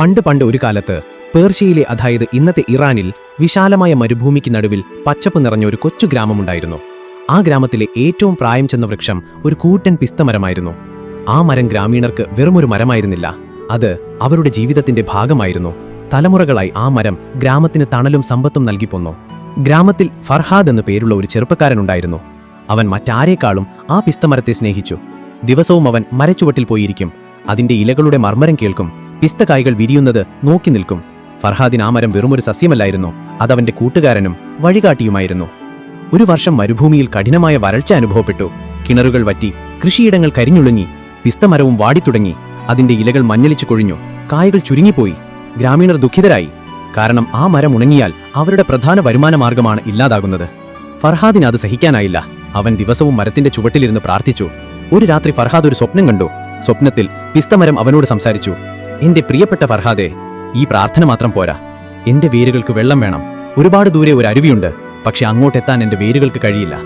പണ്ട് പണ്ട് ഒരു കാലത്ത് പേർഷ്യയിലെ അതായത് ഇന്നത്തെ ഇറാനിൽ വിശാലമായ മരുഭൂമിക്ക് നടുവിൽ പച്ചപ്പ് നിറഞ്ഞ ഒരു കൊച്ചു ഗ്രാമമുണ്ടായിരുന്നു. ആ ഗ്രാമത്തിലെ ഏറ്റവും പ്രായം ചെന്ന വൃക്ഷം ഒരു കൂറ്റൻ പിസ്തമരമായിരുന്നു. ആ മരം ഗ്രാമീണർക്ക് വെറുമൊരു മരമായിരുന്നില്ല. അത് അവരുടെ ജീവിതത്തിന്റെ ഭാഗമായിരുന്നു. തലമുറകളായി ആ മരം ഗ്രാമത്തിന് തണലും സമ്പത്തും നൽകിപ്പോന്നു ഗ്രാമത്തിൽ ഫർഹാദ് എന്നു പേരുള്ള ഒരു ചെറുപ്പക്കാരനുണ്ടായിരുന്നു. അവൻ മറ്റാരേക്കാളും ആ പിസ്തമരത്തെ സ്നേഹിച്ചു. ദിവസവും അവൻ മരച്ചുവട്ടിൽ പോയിരിക്കും. അതിന്റെ ഇലകളുടെ മർമ്മരം കേൾക്കും. പിസ്തകായ്കൾ വിരിയുന്നത് നോക്കി നിൽക്കും. ഫർഹാദിന് ആ മരം വെറുമൊരു സസ്യമല്ലായിരുന്നു. അതവന്റെ കൂട്ടുകാരനും വഴികാട്ടിയുമായിരുന്നു. ഒരു വർഷം മരുഭൂമിയിൽ കഠിനമായ വരൾച്ച അനുഭവപ്പെട്ടു. കിണറുകൾ വറ്റി കൃഷിയിടങ്ങൾ കരിഞ്ഞുളുങ്ങി പിസ്തമരവും വാടിത്തുടങ്ങി. അതിന്റെ ഇലകൾ മഞ്ഞളിച്ചു കൊഴിഞ്ഞു. കായകൾ ചുരുങ്ങിപ്പോയി. ഗ്രാമീണർ ദുഃഖിതരായി. കാരണം ആ മരം ഉണങ്ങിയാൽ അവരുടെ പ്രധാന വരുമാന മാർഗമാണ് ഇല്ലാതാകുന്നത്. ഫർഹാദിന് അത് സഹിക്കാനായില്ല. അവൻ ദിവസവും മരത്തിന്റെ ചുവട്ടിലിരുന്ന് പ്രാർത്ഥിച്ചു. ഒരു രാത്രി ഫർഹാദ് ഒരു സ്വപ്നം കണ്ടു. സ്വപ്നത്തിൽ പിസ്തമരം അവനോട് സംസാരിച്ചു. എന്റെ പ്രിയപ്പെട്ട ഫർഹാദെ ഈ പ്രാർത്ഥന മാത്രം പോരാ. എന്റെ വേരുകൾക്ക് വെള്ളം വേണം. ഒരുപാട് ദൂരെ ഒരു അരുവിയുണ്ട് പക്ഷെ അങ്ങോട്ടെത്താൻ എന്റെ വേരുകൾക്ക് കഴിയില്ല.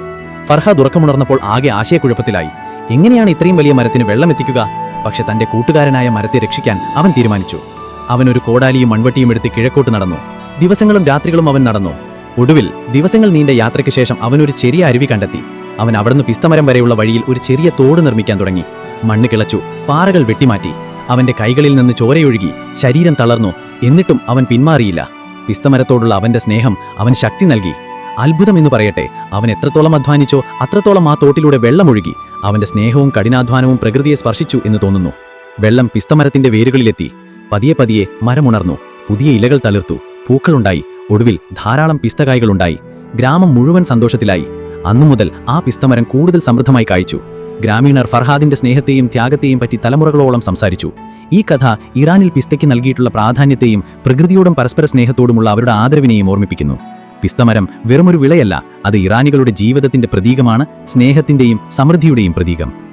ഫർഹാദ് ഉറക്കമുണർന്നപ്പോൾ ആകെ ആശയക്കുഴപ്പത്തിലായി. എങ്ങനെയാണ് ഇത്രയും വലിയ മരത്തിന് വെള്ളം എത്തിക്കുക? പക്ഷെ തന്റെ കൂട്ടുകാരനായ മരത്തെ രക്ഷിക്കാൻ അവൻ തീരുമാനിച്ചു. അവൻ ഒരു കോടാലിയും മൺവട്ടിയും എടുത്ത് കിഴക്കോട്ട് നടന്നു. ദിവസങ്ങളും രാത്രികളും അവൻ നടന്നു. ഒടുവിൽ ദിവസങ്ങൾ നീണ്ട യാത്രയ്ക്ക് ശേഷം അവൻ ഒരു ചെറിയ അരുവി കണ്ടെത്തി. അവൻ അവിടുന്ന് പിസ്തമരം വരെയുള്ള വഴിയിൽ ഒരു ചെറിയ തോട് നിർമ്മിക്കാൻ തുടങ്ങി. മണ്ണ് കിളച്ചു പാറകൾ വെട്ടിമാറ്റി. അവന്റെ കൈകളിൽ നിന്ന് ചോരയൊഴുകി ശരീരം തളർന്നു. എന്നിട്ടും അവൻ പിന്മാറിയില്ല. പിസ്തമരത്തോടുള്ള അവന്റെ സ്നേഹം അവൻ ശക്തി നൽകി. അത്ഭുതമെന്ന് പറയട്ടെ അവൻ എത്രത്തോളം അധ്വാനിച്ചോ അത്രത്തോളം ആ തോട്ടിലൂടെ വെള്ളമൊഴുകി. അവന്റെ സ്നേഹവും കഠിനാധ്വാനവും പ്രകൃതിയെ സ്പർശിച്ചു എന്ന് തോന്നുന്നു. വെള്ളം പിസ്തമരത്തിന്റെ വേരുകളിലെത്തി. പതിയെ പതിയെ മരമുണർന്നു. പുതിയ ഇലകൾ തളിർത്തു. പൂക്കളുണ്ടായി. ഒടുവിൽ ധാരാളം പിസ്തകായകളുണ്ടായി. ഗ്രാമം മുഴുവൻ സന്തോഷത്തിലായി. അന്നു മുതൽ ആ പിസ്തമരം കൂടുതൽ സമൃദ്ധമായി കായ്ച്ചു. ഗ്രാമീണർ ഫർഹാദിന്റെ സ്നേഹത്തെയും ത്യാഗത്തെയും പറ്റി തലമുറകളോളം സംസാരിച്ചു. ഈ കഥ ഇറാനിൽ പിസ്തയ്ക്ക് നൽകിയിട്ടുള്ള പ്രാധാന്യത്തെയും പ്രകൃതിയോടും പരസ്പര സ്നേഹത്തോടുമുള്ള അവരുടെ ആദരവിനെയും ഓർമ്മിപ്പിക്കുന്നു. പിസ്തമരം വെറുമൊരു വിളയല്ല അത് ഇറാനികളുടെ ജീവിതത്തിന്റെ പ്രതീകമാണ് സ്നേഹത്തിന്റെയും സമൃദ്ധിയുടെയും പ്രതീകം.